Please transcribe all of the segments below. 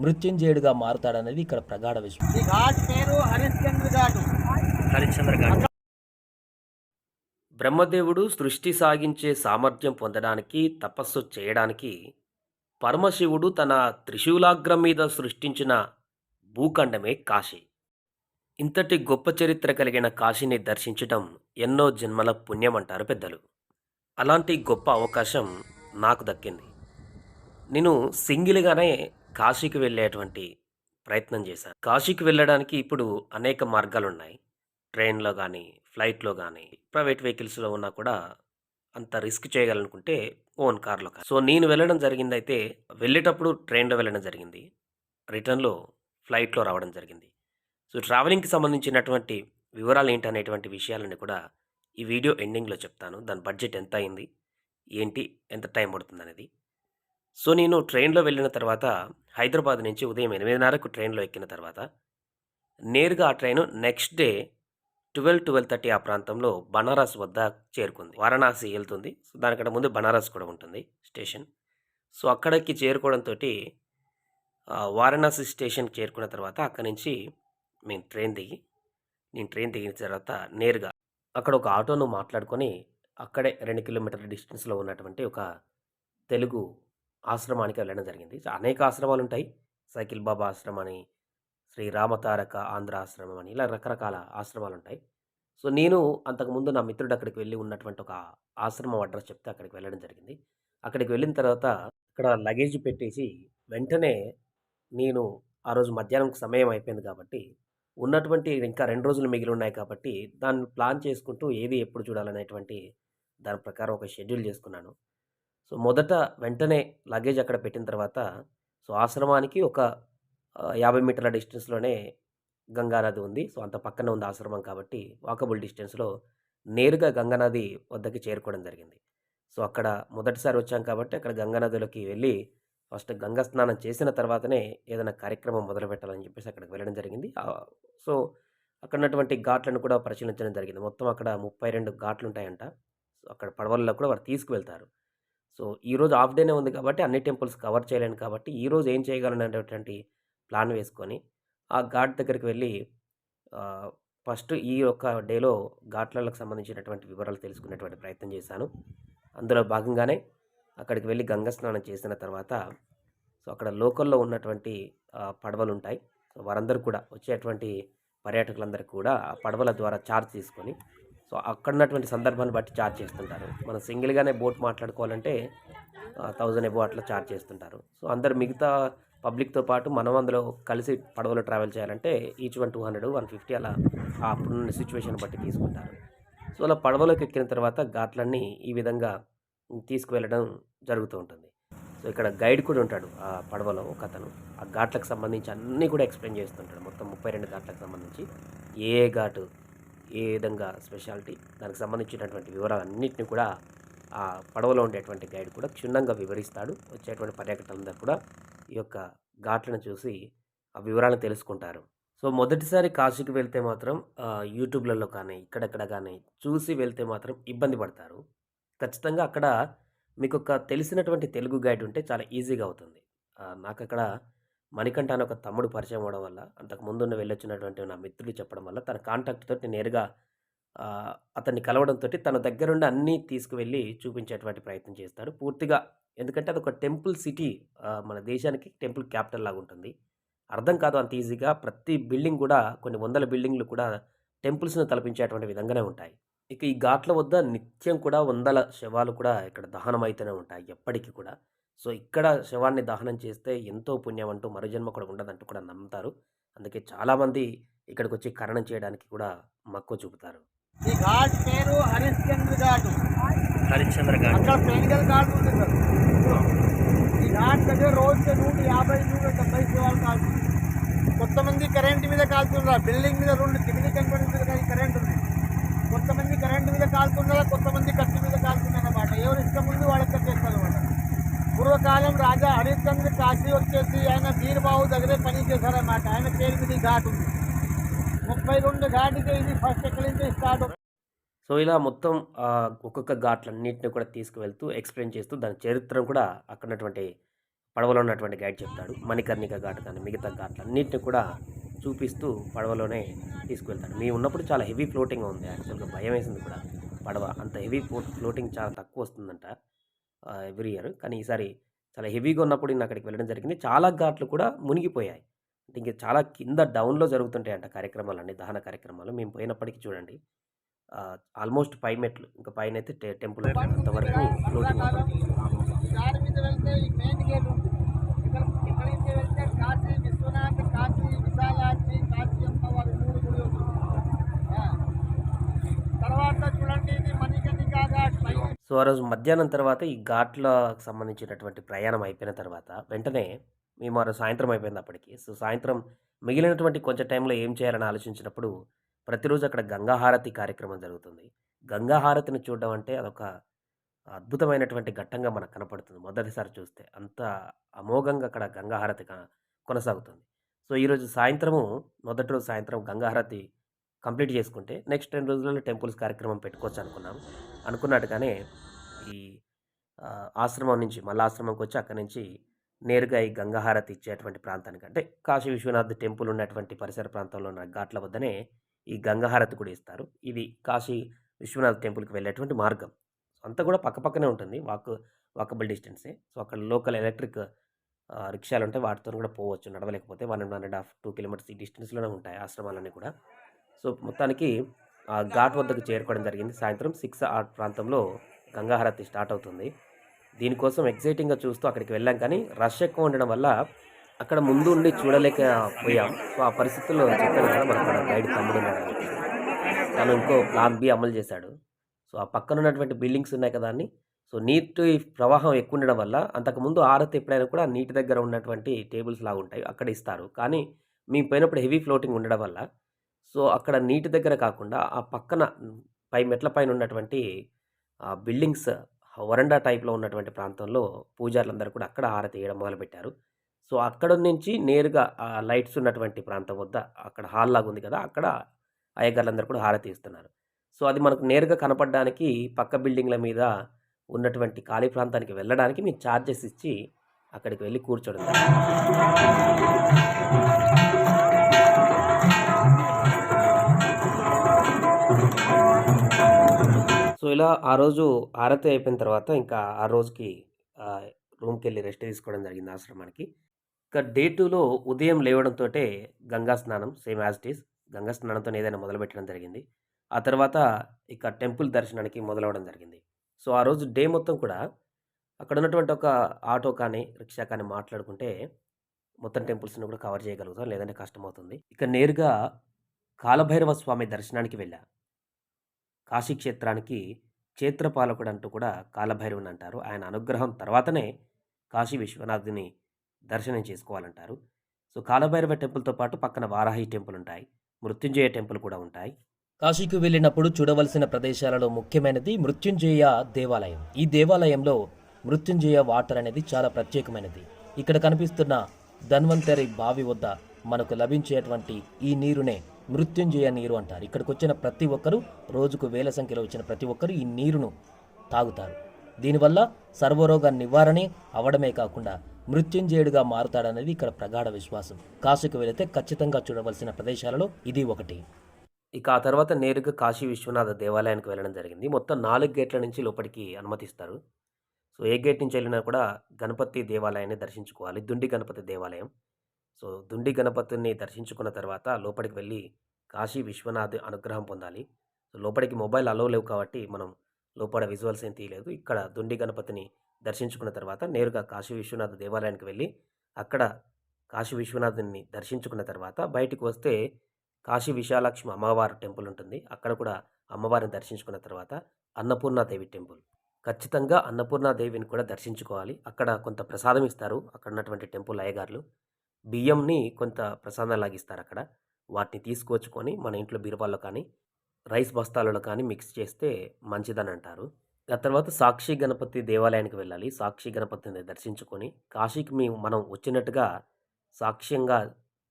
మృత్యుంజయుడిగా మారుతాడనేది ఇక్కడ ప్రగాఢ విశ్వాసం ఈ ఘాట్ పేరు హరిశ్చంద్ర ఘాటు హరిశ్చంద్ర ఘాట్ బ్రహ్మదేవుడు సృష్టి సాగించే సామర్థ్యం పొందడానికి తపస్సు చేయడానికి పరమశివుడు తన త్రిశూలాగ్రం మీద సృష్టించిన భూఖండమే కాశీ. ఇంతటి గొప్ప చరిత్ర కలిగిన కాశీని దర్శించటం ఎన్నో జన్మల పుణ్యం అంటారు పెద్దలు. అలాంటి గొప్ప అవకాశం నాకు దక్కింది. నేను సింగిల్గానే కాశీకి వెళ్ళేటువంటి ప్రయత్నం చేశాను కాశీకి వెళ్ళడానికి ఇప్పుడు అనేక మార్గాలు ఉన్నాయి ట్రైన్లో కానీ ఫ్లైట్లో కానీ ప్రైవేట్ వెహికల్స్లో ఉన్నా కూడా అంత రిస్క్ చేయాలనుకుంటే ఓన్ కార్లో కానీ సో నేను వెళ్ళడం జరిగింది అయితే వెళ్ళేటప్పుడు ట్రైన్లో వెళ్ళడం జరిగింది. రిటర్న్లో ఫ్లైట్లో రావడం జరిగింది. సో ట్రావెలింగ్కి సంబంధించినటువంటి వివరాలు ఏంటి అనేటువంటి విషయాలని కూడా ఈ వీడియో ఎండింగ్లో చెప్తాను. దాని బడ్జెట్ ఎంత అయింది ఏంటి? ఎంత టైం పడుతుంది అనేది సో నేను ట్రైన్లో వెళ్ళిన తర్వాత హైదరాబాద్ నుంచి ఉదయం ఎనిమిదిన్నరకు ట్రైన్లో ఎక్కిన తర్వాత నేరుగా ఆ train next day twelve twelve thirty ఆ ప్రాంతంలో బనారస్ వద్ద చేరుకుంది. వారణాసి వెళ్తుంది. సో దానికంటే ముందు బనారస్ కూడా ఉంటుంది స్టేషన్. సో అక్కడికి చేరుకోవడంతో వారణాసి స్టేషన్ చేరుకున్న తర్వాత అక్కడి నుంచి మేము ట్రైన్ దిగి నేను ట్రైన్ దిగిన తర్వాత నేరుగా అక్కడ ఒక ఆటోను మాట్లాడుకొని అక్కడే రెండు కిలోమీటర్ల డిస్టెన్స్లో ఉన్నటువంటి ఒక తెలుగు ఆశ్రమానికి వెళ్ళడం జరిగింది. సో అనేక ఆశ్రమాలు ఉంటాయి. సైకిల్ బాబా ఆశ్రమం అని శ్రీ రామతారక ఆంధ్ర ఆశ్రమం అని ఇలా రకరకాల ఆశ్రమాలు ఉంటాయి. సో నేను అంతకుముందు నా మిత్రుడు అక్కడికి వెళ్ళి ఉన్నటువంటి ఒక ఆశ్రమం అడ్రస్ చెప్తే అక్కడికి వెళ్ళడం జరిగింది. అక్కడికి వెళ్ళిన తర్వాత అక్కడ లగేజ్ పెట్టేసి వెంటనే నేను ఆ రోజు మధ్యాహ్నం సమయం అయిపోయింది కాబట్టి ఉన్నటువంటి ఇంకా రెండు రోజులు మిగిలి ఉన్నాయి కాబట్టి దాన్ని ప్లాన్ చేసుకుంటూ ఏది ఎప్పుడు చూడాలనేటువంటి దాని ప్రకారం ఒక షెడ్యూల్ చేసుకున్నాను. సో మొదట వెంటనే లగేజ్ అక్కడ పెట్టిన తర్వాత సో ఆశ్రమానికి ఒక యాభై మీటర్ల డిస్టెన్స్లోనే గంగానది ఉంది. సో అంత పక్కన ఉంది ఆశ్రమం కాబట్టి వాకబుల్ డిస్టెన్స్లో నేరుగా గంగానది వద్దకి చేరుకోవడం జరిగింది. సో అక్కడ మొదటిసారి వచ్చాం కాబట్టి అక్కడ గంగానదిలోకి వెళ్ళి ఫస్ట్ గంగా స్నానం చేసిన తర్వాతనే ఏదైనా కార్యక్రమం మొదలు పెట్టాలని చెప్పేసి అక్కడికి వెళ్ళడం జరిగింది. సో అక్కడ ఉన్నటువంటి ఘాట్లను కూడా పరిశీలించడం జరిగింది. మొత్తం అక్కడ ముప్పై రెండు ఘాట్లు ఉంటాయంట సో అక్కడ పడవల్లో కూడా వారు తీసుకువెళ్తారు. సో ఈరోజు హాఫ్ డేనే ఉంది కాబట్టి అన్ని టెంపుల్స్ కవర్ చేయలేను కాబట్టి ఈరోజు ఏం చేయగలననేటువంటి ప్లాన్ వేసుకొని ఆ ఘాట్ దగ్గరికి వెళ్ళి ఫస్ట్ ఈ యొక్క డేలో ఘాట్లకు సంబంధించినటువంటి వివరాలు తెలుసుకునేటువంటి ప్రయత్నం చేశాను. అందులో భాగంగానే అక్కడికి వెళ్ళి గంగ స్నానం చేసిన తర్వాత సో అక్కడ లోకల్లో ఉన్నటువంటి పడవలు ఉంటాయి సో వారందరూ కూడా వచ్చేటువంటి పర్యాటకులందరికీ కూడా ఆ పడవల ద్వారా ఛార్జ్ తీసుకొని సో అక్కడ ఉన్నటువంటి సందర్భాన్ని బట్టి ఛార్జ్ చేస్తుంటారు. మనం సింగిల్గానే బోట్ మాట్లాడుకోవాలంటే థౌజండ్ ఎబో అట్లా ఛార్జ్ చేస్తుంటారు. సో అందరు మిగతా పబ్లిక్తో పాటు మనం అందులో కలిసి పడవలో ట్రావెల్ చేయాలంటే each one two hundred one fifty అలా అప్పుడున్న సిచ్యువేషన్ బట్టి తీసుకుంటారు. సో అలా పడవలోకి ఎక్కిన తర్వాత ఘాట్లన్నీ ఈ విధంగా తీసుకువెళ్ళడం జరుగుతూ ఉంటుంది. సో ఇక్కడ గైడ్ కూడా ఉంటాడు ఆ పడవలో ఒక అతను. ఆ ఘాట్లకు సంబంధించి అన్నీ కూడా ఎక్స్ప్లెయిన్ చేస్తుంటాడు. మొత్తం ముప్పై రెండు ఘాట్లకు సంబంధించి ఏ ఘాటు ఏ విధంగా స్పెషాలిటీ దానికి సంబంధించినటువంటి వివరాలు అన్నింటినీ కూడా ఆ పడవలో ఉండేటువంటి గైడ్ కూడా క్షుణ్ణంగా వివరిస్తాడు. వచ్చేటువంటి పర్యాటకులందరూ కూడా ఈ యొక్క ఘాట్లను చూసి ఆ వివరాలను తెలుసుకుంటారు. సో మొదటిసారి కాశీకి వెళ్తే మాత్రం యూట్యూబ్లలో కానీ ఇక్కడెక్కడ కానీ చూసి వెళ్తే మాత్రం ఇబ్బంది పడతారు. ఖచ్చితంగా అక్కడ మీకు ఒక తెలిసినటువంటి తెలుగు గైడ్ ఉంటే చాలా ఈజీగా అవుతుంది. నాకు అక్కడ మణికంఠ అని ఒక తమ్ముడు పరిచయం అవ్వడం వల్ల అంతకు ముందున్న వెళ్ళొచ్చినటువంటి నా మిత్రుడు చెప్పడం వల్ల తన కాంటాక్ట్ తోటి నేరుగా అతన్ని కలవడంతో తన దగ్గరుండి అన్నీ తీసుకువెళ్ళి చూపించేటువంటి ప్రయత్నం చేస్తాడు. పూర్తిగా ఎందుకంటే అది ఒక టెంపుల్ సిటీ మన దేశానికి టెంపుల్ క్యాపిటల్ లాగా ఉంటుంది. అర్థం కాదు అంత ఈజీగా. ప్రతి బిల్డింగ్ కూడా కొన్ని వందల బిల్డింగ్లు కూడా టెంపుల్స్ను తలపించేటువంటి విధంగానే ఉంటాయి. ఇక ఈ ఘాట్ల వద్ద నిత్యం కూడా వందల శవాలు కూడా ఇక్కడ దహనం అయితేనే ఉంటాయి ఎప్పటికీ కూడా. సో ఇక్కడ శవాన్ని దహనం చేస్తే ఎంతో పుణ్యం అంటూ మరుజన్మ కూడా ఉండదంటూ కూడా నమ్ముతారు. అందుకే చాలామంది ఇక్కడికి వచ్చి కరణం చేయడానికి కూడా మక్కువ చూపుతారు. ఈ ఘాట్ పేరు హరిశ్చంద్ర ఘాటు. హరిశ్చంద్ర అక్కడ పెనుగల్ ఘాట్ ఉంది సార్ ఈ ఘాట్ దగ్గర రోజుకి నూట యాభై నూట డెబ్బై శివాలు కాల్తుంది కొంతమంది కరెంట్ మీద కాలుతున్నారు బిల్డింగ్ మీద రెండు కింది కంపెనీ మీద కానీ కరెంట్ ఉంది కొంతమంది కరెంట్ మీద కాలుతున్నారు కొంతమంది కత్తి మీద కాలుతున్నారు అన్నమాట ఎవరు ఇష్టం ఉంది వాళ్ళకి చేస్తారు అనమాట పూర్వకాలం రాజా హరిశ్చంద్ర కాశీ వచ్చేసి ఆయన వీరబాబు దగ్గరే పని చేశారన్నమాట ఆయన పేరు మీద ఘాట్ ఉంది ముప్పై రెండు ఘాటికి ఇది ఫస్ట్ ఎక్కడి నుంచి స్టార్ట్ సో ఇలా మొత్తం ఒక్కొక్క ఘాట్లన్నింటినీ కూడా తీసుకువెళ్తూ ఎక్స్‌ప్లెయిన్ చేస్తూ దాని చరిత్రను కూడా అక్కడ ఉన్నటువంటి పడవలో ఉన్నటువంటి గైడ్ చెప్తాడు. మణికర్ణిక ఘాట్ కానీ మిగతా ఘాట్లన్నింటినీ కూడా చూపిస్తూ పడవలోనే తీసుకువెళ్తాడు. మేము ఉన్నప్పుడు చాలా హెవీ ఫ్లోటింగ్ ఉంది. యాక్చువల్‌గా భయం వేసింది కూడా. పడవ అంత హెవీ ఫ్లోటింగ్ చాలా తక్కువ వస్తుందంట. Every year. కానీ ఈసారి చాలా హెవీగా ఉన్నప్పుడు నేను అక్కడికి వెళ్ళడం జరిగింది. చాలా ఘాట్లు కూడా మునిగిపోయాయి. అంటే ఇంకా చాలా కింద డౌన్‌లో జరుగుతుంటాయంట కార్యక్రమాలన్నీ దహన కార్యక్రమాలు. మేము పోయినప్పటికీ చూడండి ఆల్మోస్ట్ పై మెట్లు ఇంకా పైన అయితే టెంపుల్ అంతవరకు ఫ్లోటింగ్ ఉంటుంది. ఈ దారి మీద వెళ్తే ఈ మెయిన్ గేట్ ఉంది. ఇక్కడ ఇక్కడి నుంచి వెళ్తే కాశీ విశ్వనాథ్, కాశీ విశాలాక్షి, కాశీ అమ్మవారి మూడు గుడి ఉంది. ఆ. తర్వాత చూడండి ఇది ఘాట్ సో, ఆ రోజు మధ్యాహ్నం తర్వాత ఈ ఘాట్లకు సంబంధించినటువంటి ప్రయాణం అయిపోయిన తర్వాత వెంటనే మేము ఆ సాయంత్రం అయిపోయింది అప్పటికి. సో, సాయంత్రం మిగిలినటువంటి కొంచెం టైంలో ఏం చేయాలని ఆలోచించినప్పుడు ప్రతిరోజు అక్కడ గంగాహారతి కార్యక్రమం జరుగుతుంది. గంగాహారతిని చూడడం అంటే అదొక అద్భుతమైనటువంటి ఘట్టంగా మనకు కనపడుతుంది. మొదటిసారి చూస్తే. అంత అమోఘంగా అక్కడ గంగాహారతి కొనసాగుతుంది. సో, ఈరోజు సాయంత్రము మొదటి రోజు సాయంత్రం గంగాహారతి కంప్లీట్ చేసుకుంటే నెక్స్ట్ రెండు రోజులలో టెంపుల్స్ కార్యక్రమం పెట్టుకోవచ్చు అనుకున్నాం. అనుకున్నట్టుగానే ఈ ఆశ్రమం నుంచి మళ్ళీ ఆశ్రమంకి వచ్చి అక్కడి నుంచి నేరుగా ఈ గంగాహారతి ఇచ్చేటువంటి ప్రాంతానికి అంటే కాశీ విశ్వనాథ్ టెంపుల్ ఉన్నటువంటి పరిసర ప్రాంతంలో ఉన్న ఘాట్ల వద్దనే ఈ గంగాహారతి కూడా ఇస్తారు. ఇది కాశీ విశ్వనాథ్ టెంపుల్‌కి వెళ్ళేటువంటి మార్గం. అంతా కూడా పక్కపక్కనే ఉంటుంది. వాక్ వాకబుల్ డిస్టెన్సే. సో, అక్కడ లోకల్ ఎలక్ట్రిక్ రిక్షాలు ఉంటాయి వాటితోని కూడా పోవచ్చు. నడవలేకపోతే 1, 1 ½ 2 కిలోమీటర్స్ ఈ డిస్టెన్స్‌లోనే ఉంటాయి ఆశ్రమాలన్నీ కూడా. సో, మొత్తానికి ఆ ఘాట్ వద్దకు చేరుకోవడం జరిగింది. సాయంత్రం సిక్స్ ఆ ప్రాంతంలో గంగాహారతి స్టార్ట్ అవుతుంది. దీనికోసం ఎగ్జైటింగ్గా చూస్తూ అక్కడికి వెళ్ళాం కానీ రష్ ఎక్కువ ఉండడం వల్ల అక్కడ ముందు ఉండి చూడలేకపోయాం. సో, ఆ పరిస్థితుల్లో చెప్పాను కదా మనకు గైడ్ తమ్ముడు తను ఇంకో ప్లాన్ బి అమలు చేశాడు. సో, ఆ పక్కన ఉన్నటువంటి బిల్డింగ్స్ ఉన్నాయి కదా అని సో, నీటి ప్రవాహం ఎక్కువ ఉండడం వల్ల అంతకుముందు హారతి ఎప్పుడైనా కూడా నీటి దగ్గర ఉన్నటువంటి టేబుల్స్ లాగా ఉంటాయి. అక్కడ ఇస్తారు. కానీ మేము పోయినప్పుడు హెవీ ఫ్లోటింగ్ ఉండడం వల్ల సో, అక్కడ నీటి దగ్గర కాకుండా ఆ పక్కన పై మెట్ల పైన ఉన్నటువంటి ఆ బిల్డింగ్స్ వరండా టైప్‌లో ఉన్నటువంటి ప్రాంతంలో పూజారులందరూ కూడా అక్కడ హారతి వేయడం మొదలుపెట్టారు. సో, అక్కడ నుంచి నేరుగా ఆ లైట్స్ ఉన్నటువంటి ప్రాంతం వద్ద అక్కడ హాల్ లాగా ఉంది కదా! అక్కడ అయ్యగార్లందరూ కూడా హారతి ఇస్తున్నారు. సో, అది మనకు నేరుగా కనపడడానికి పక్క బిల్డింగ్‌ల మీద ఉన్నటువంటి ఖాళీ ప్రాంతానికి వెళ్ళడానికి మేము చార్జెస్ ఇచ్చి అక్కడికి వెళ్ళి కూర్చోవడం సో, ఇలా ఆ రోజు ఆరతి అయిపోయిన తర్వాత ఇంకా ఆ రోజుకి రూమ్కి వెళ్ళి రెస్ట్ తీసుకోవడం జరిగింది ఆశ్రమానికి. ఇంకా డే టూలో ఉదయం లేవడంతోటే గంగా స్నానం same as it is Ganga స్నానంతోనే ఏదైనా మొదలుపెట్టడం జరిగింది. ఆ తర్వాత ఇక టెంపుల్ దర్శనానికి మొదలవడం జరిగింది. సో, ఆ రోజు డే మొత్తం కూడా అక్కడ ఉన్నటువంటి ఒక ఆటో కానీ, రిక్షా కానీ మాట్లాడుకుంటే మొత్తం టెంపుల్స్‌ని కూడా కవర్ చేయగలుగుతాం. లేదంటే కష్టమవుతుంది. ఇక నేరుగా కాలభైరవ స్వామి దర్శనానికి వెళ్ళా. కాశీ క్షేత్రానికి క్షేత్రపాలకుడు అంటూ కూడా కాలభైరవుని అంటారు. ఆయన అనుగ్రహం తర్వాతనే కాశీ విశ్వనాథుని దర్శనం చేసుకోవాలంటారు. సో, కాలభైరవ టెంపుల్‌తో పాటు పక్కన వారాహి టెంపుల్ ఉంటాయి. మృత్యుంజయ టెంపుల్ కూడా ఉంటాయి. కాశీకి వెళ్ళినప్పుడు చూడవలసిన ప్రదేశాలలో ముఖ్యమైనది మృత్యుంజయ దేవాలయం. ఈ దేవాలయంలో మృత్యుంజయ వాటర్ అనేది చాలా ప్రత్యేకమైనది. ఇక్కడ కనిపిస్తున్న ధన్వంతరి బావి వద్ద మనకు లభించేటువంటి ఈ నీరునే మృత్యుంజయ నీరు అంటారు. ఇక్కడికొచ్చిన ప్రతి ఒక్కరూ రోజుకు వేల సంఖ్యలో వచ్చిన ప్రతి ఒక్కరు ఈ నీరును తాగుతారు. దీనివల్ల సర్వరోగ నివారణే అవడమే కాకుండా మృత్యుంజయుడిగా మారుతాడనేది ఇక్కడ ప్రగాఢ విశ్వాసం. కాశీకి వెళితే ఖచ్చితంగా చూడవలసిన ప్రదేశాలలో ఇది ఒకటి. ఇక ఆ తర్వాత నేరుగా కాశీ విశ్వనాథ దేవాలయానికి వెళ్ళడం జరిగింది. మొత్తం నాలుగు గేట్ల నుంచి లోపలికి అనుమతిస్తారు. సో, ఏ గేట్ నుంచి వెళ్ళినా కూడా గణపతి దేవాలయాన్ని దర్శించుకోవాలి. దుండి గణపతి దేవాలయం. సో, దుండి గణపతిని దర్శించుకున్న తర్వాత లోపలికి వెళ్ళి కాశీ విశ్వనాథ్ అనుగ్రహం పొందాలి. సో, లోపలికి మొబైల్ అలో లేవు కాబట్టి మనం లోపల విజువల్స్ ఏం తీయలేదు. ఇక్కడ దుండి గణపతిని దర్శించుకున్న తర్వాత నేరుగా కాశీ విశ్వనాథ దేవాలయానికి వెళ్ళి అక్కడ కాశీ విశ్వనాథుని దర్శించుకున్న తర్వాత బయటికి వస్తే కాశీ విశాలక్ష్మి అమ్మవారి టెంపుల్ ఉంటుంది. అక్కడ కూడా అమ్మవారిని దర్శించుకున్న తర్వాత అన్నపూర్ణాదేవి టెంపుల్. ఖచ్చితంగా అన్నపూర్ణాదేవిని కూడా దర్శించుకోవాలి. అక్కడ కొంత ప్రసాదం ఇస్తారు. అక్కడ ఉన్నటువంటి టెంపుల్ అయ్యగారులు బియ్యంని కొంత ప్రసాదం లాగిస్తారు అక్కడ వాటిని తీసుకొచ్చుకొని మన ఇంట్లో బీరువాలో కానీ, రైస్ బస్తాలలో కానీ మిక్స్ చేస్తే మంచిదని అంటారు. ఆ తర్వాత సాక్షి గణపతి దేవాలయానికి వెళ్ళాలి. సాక్షి గణపతిని దర్శించుకొని కాశీకి మేము మనం వచ్చినట్టుగా సాక్ష్యంగా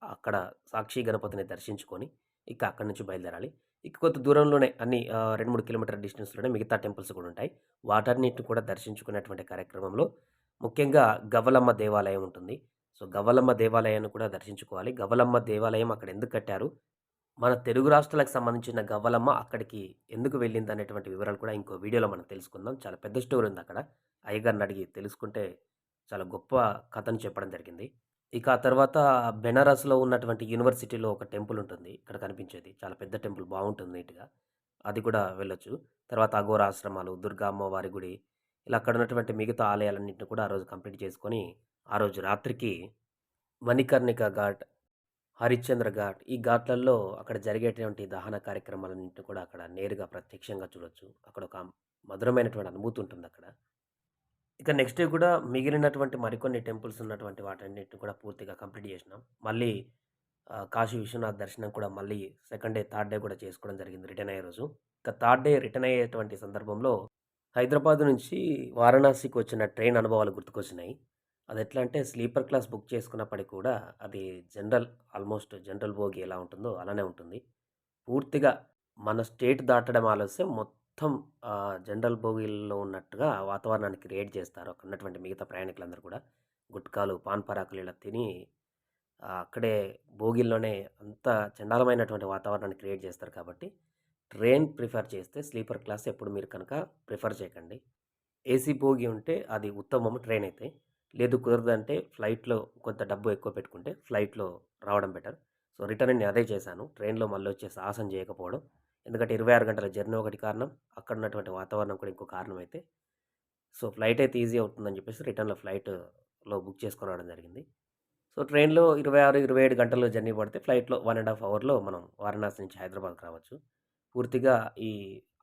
అక్కడ సాక్షి గణపతిని దర్శించుకొని ఇక అక్కడి నుంచి బయలుదేరాలి. ఇక కొంత దూరంలోనే అన్ని రెండు మూడు కిలోమీటర్ డిస్టెన్స్లోనే మిగతా టెంపుల్స్ కూడా ఉంటాయి వాటన్నిటిని కూడా దర్శించుకునేటువంటి కార్యక్రమంలో ముఖ్యంగా గవ్వలమ్మ దేవాలయం ఉంటుంది సో గవ్వలమ్మ దేవాలయాన్ని కూడా దర్శించుకోవాలి. గవ్వలమ్మ దేవాలయం అక్కడ ఎందుకు కట్టారు? మన తెలుగు రాష్ట్రాలకు సంబంధించిన గవ్వలమ్మ అక్కడికి ఎందుకు వెళ్ళింది అనేటువంటి వివరాలు కూడా ఇంకో వీడియోలో మనం తెలుసుకుందాం. చాలా పెద్ద స్టోరీ ఉంది అక్కడ. అయ్యగారిని అడిగి తెలుసుకుంటే చాలా గొప్ప కథను చెప్పడం జరిగింది. ఇక ఆ తర్వాత బెనారస్లో ఉన్నటువంటి యూనివర్సిటీలో ఒక టెంపుల్ ఉంటుంది. ఇక్కడ కనిపించేది. చాలా పెద్ద టెంపుల్. బాగుంటుంది నీట్గా. అది కూడా వెళ్ళొచ్చు. తర్వాత అఘోర ఆశ్రమాలు దుర్గా అమ్మవారి గుడి ఇలా అక్కడ ఉన్నటువంటి మిగతా ఆలయాలన్నింటిని కూడా ఆ రోజు కంప్లీట్ చేసుకొని ఆ రోజు రాత్రికి మణికర్ణిక ఘాట్ హరిశ్చంద్ర ఘాట్ ఈ ఘాట్లలో అక్కడ జరిగేటువంటి దహన కార్యక్రమాలన్నింటి కూడా అక్కడ నేరుగా ప్రత్యక్షంగా చూడొచ్చు. అక్కడ ఒక మధురమైనటువంటి అనుభూతి ఉంటుంది అక్కడ. ఇక నెక్స్ట్ డే కూడా మిగిలినటువంటి మరికొన్ని టెంపుల్స్ ఉన్నటువంటి వాటన్నిటిని కూడా పూర్తిగా కంప్లీట్ చేసినాం. మళ్ళీ కాశీ విశ్వనాథ్ దర్శనం కూడా మళ్ళీ సెకండ్ డే థర్డ్ డే కూడా చేసుకోవడం జరిగింది రిటర్న్ అయ్యే రోజు. ఇక థర్డ్ డే రిటర్న్ అయ్యేటువంటి సందర్భంలో హైదరాబాద్ నుంచి వారణాసికి వచ్చిన ట్రైన్ అనుభవాలు గుర్తుకొచ్చినాయి. అది ఎట్లా అంటే స్లీపర్ క్లాస్ బుక్ చేసుకున్నప్పటికీ కూడా అది జనరల్ ఆల్మోస్ట్ జనరల్ బోగి ఎలా ఉంటుందో అలానే ఉంటుంది. పూర్తిగా మన స్టేట్ దాటడం ఆలస్యం మొత్తం జనరల్ బోగీల్లో ఉన్నట్టుగా వాతావరణాన్ని క్రియేట్ చేస్తారు అక్కడ ఉన్నటువంటి మిగతా ప్రయాణికులందరూ కూడా. గుట్కాలు పాన్ పరాకులు ఇలా తిని అక్కడే బోగిల్లోనే అంత చండాలమైనటువంటి వాతావరణాన్ని క్రియేట్ చేస్తారు కాబట్టి ట్రైన్ ప్రిఫర్ చేస్తే స్లీపర్ క్లాస్ ఎప్పుడు మీరు కనుక ప్రిఫర్ చేయకండి. ఏసీ బోగి ఉంటే అది ఉత్తమం ట్రైన్ అయితే. లేదు కుదరదంటే ఫ్లైట్లో కొంత డబ్బు ఎక్కువ పెట్టుకుంటే ఫ్లైట్లో రావడం బెటర్. సో రిటర్న్ నేను అదే చేశాను. ట్రైన్లో మళ్ళీ వచ్చే సాహసం చేయకపోవడం. ఎందుకంటే ఇరవై ఆరు గంటల జర్నీ ఒకటి కారణం. అక్కడ ఉన్నటువంటి వాతావరణం కూడా ఇంకో కారణం అయితే సో ఫ్లైట్ అయితే ఈజీ అవుతుందని చెప్పేసి రిటర్న్లో ఫ్లైట్లో బుక్ చేసుకొని రావడం జరిగింది. సో ట్రైన్లో ఇరవై ఆరు ఇరవై ఏడు గంటల్లో జర్నీ పడితే ఫ్లైట్లో వన్ అండ్ హాఫ్ అవర్లో మనం వారణాసి నుంచి హైదరాబాద్కి రావచ్చు. పూర్తిగా ఈ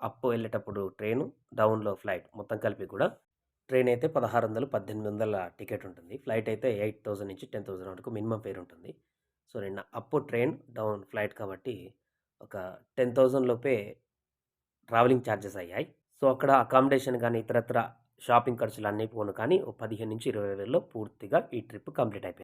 అప్ వెళ్ళేటప్పుడు ట్రైను డౌన్లో ఫ్లైట్ మొత్తం కలిపి కూడా ట్రైన్ అయితే పదహారు వందలు పద్దెనిమిది వందల టికెట్ ఉంటుంది ఫ్లైట్ అయితే ఎయిట్ థౌసండ్ నుంచి టెన్ థౌసండ్ వరకు మినిమం ఫేర్ ఉంటుంది సో నిన్న అప్ ట్రైన్ డౌన్ ఫ్లైట్ కాబట్టి ఒక టెన్ థౌజండ్ లోపే ట్రావెలింగ్ ఛార్జెస్ అయ్యాయి. సో అక్కడ అకామిడేషన్ కానీ ఇతరత్ర షాపింగ్ ఖర్చులు అన్నీ పోను కానీ ఓ పదిహేను నుంచి ఇరవై వేలలో పూర్తిగా ఈ ట్రిప్ కంప్లీట్ అయిపోయింది